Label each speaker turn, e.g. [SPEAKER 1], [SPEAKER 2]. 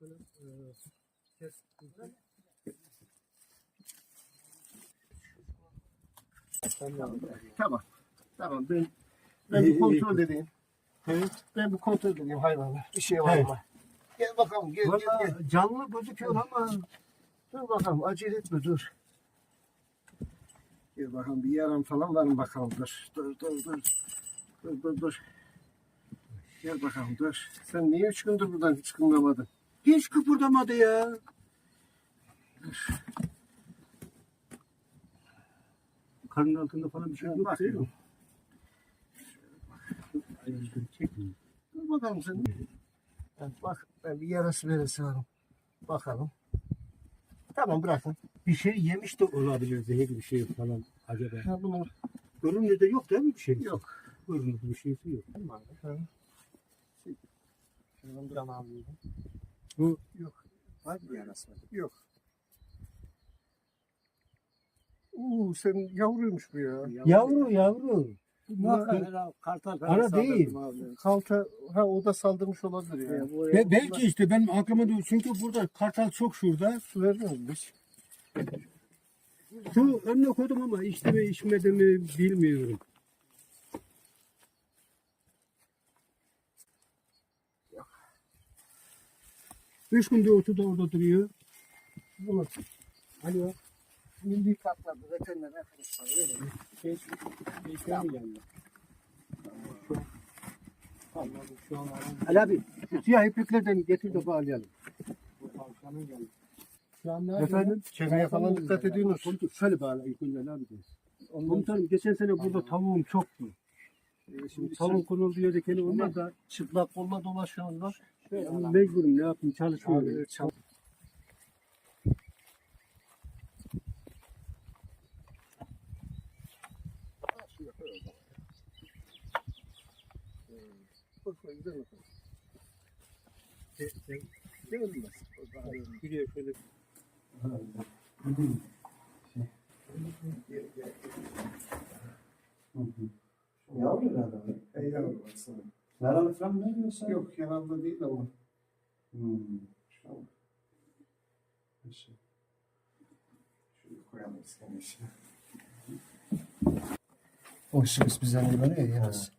[SPEAKER 1] Böyle e, kes.
[SPEAKER 2] Tamam. Tamam ben ben bir kontrol edeyim. Ben bir kontrol edeyim hayvanı. Bir şey var
[SPEAKER 1] Evet.
[SPEAKER 2] mı? Gel bakalım gel gel gel.
[SPEAKER 1] Valla canlı gözüküyor ama
[SPEAKER 2] Dur bakalım acele etme dur. Gel bakalım bir yaran falan var mı bakalım dur. Dur dur dur. Dur dur dur. Gel bakalım dur. Sen niye üç gündür buradan hiç kımlamadın?
[SPEAKER 1] Hiç kıpırdamadı ya. Karnın altında falan bir şey yok değil mi?
[SPEAKER 2] Dur bakalım sen. Evet, bak ben bir yarası veresi varım. Bakalım. Tamam bırakın.
[SPEAKER 1] Bir şey yemiş de olabilir zehirli bir şey falan acaba.
[SPEAKER 2] Ha, bunu
[SPEAKER 1] Görünürde yok değil mi bir şey?
[SPEAKER 2] yok.
[SPEAKER 1] Görünürde bir şeysi yok.
[SPEAKER 2] Ha. Şuradan bir an alayım.
[SPEAKER 1] Bu
[SPEAKER 2] Yok.
[SPEAKER 1] var mı yarası?
[SPEAKER 2] Yok. Uuu sen yavruymuş bu ya.
[SPEAKER 1] Yavru yavru.
[SPEAKER 2] Muhakkak
[SPEAKER 1] Ara değil.
[SPEAKER 2] Kalta ha o da saldırmış olabilir ya.
[SPEAKER 1] Be- belki işte benim aklıma değil. Çünkü burada kartal çok şurada.
[SPEAKER 2] Su vermiyor mu?
[SPEAKER 1] Şu önüne koydum ama içti mi içmedi mi bilmiyorum. Üç gündür ortada orada duruyor.
[SPEAKER 2] Bunu
[SPEAKER 1] Alo.
[SPEAKER 2] milli katladı veteriner arkadaşlar öyle mi?
[SPEAKER 1] Şey, şey, şey mi geldi?
[SPEAKER 2] Anladım şu an.
[SPEAKER 1] Ali abi, siyah ipliklerden getir de bağlayalım.
[SPEAKER 3] Bu tavşanın geldi. Şu an nerede?
[SPEAKER 1] Efendim?
[SPEAKER 2] Çeneye falan dikkat ediyorsunuz.
[SPEAKER 1] Komutanım şöyle bağla ilk önce de.
[SPEAKER 2] Ondan
[SPEAKER 1] Komutanım geçen sene burada tavuğum çoktu.
[SPEAKER 2] sonra
[SPEAKER 1] Şimdi tavuğun konulduğu yerde kendi olmaz da
[SPEAKER 2] çıplak kolla dolaşıyorlar.
[SPEAKER 1] Ben mecburum ne yapayım çalışıyorum.
[SPEAKER 2] Abi, çal- Bak, bak, güzel bak. Görünmez.
[SPEAKER 1] Gidiyor şöyle.
[SPEAKER 3] Yavru?
[SPEAKER 2] Ey yavrum baksana.
[SPEAKER 3] Yaralı falan mı diyorsun?
[SPEAKER 2] Yok yanında değil ama.
[SPEAKER 3] Hmm.
[SPEAKER 2] Tamam.
[SPEAKER 3] Neyse. Şöyle koyalım iskemeyi.
[SPEAKER 2] O bize ne böyle ya yalnız.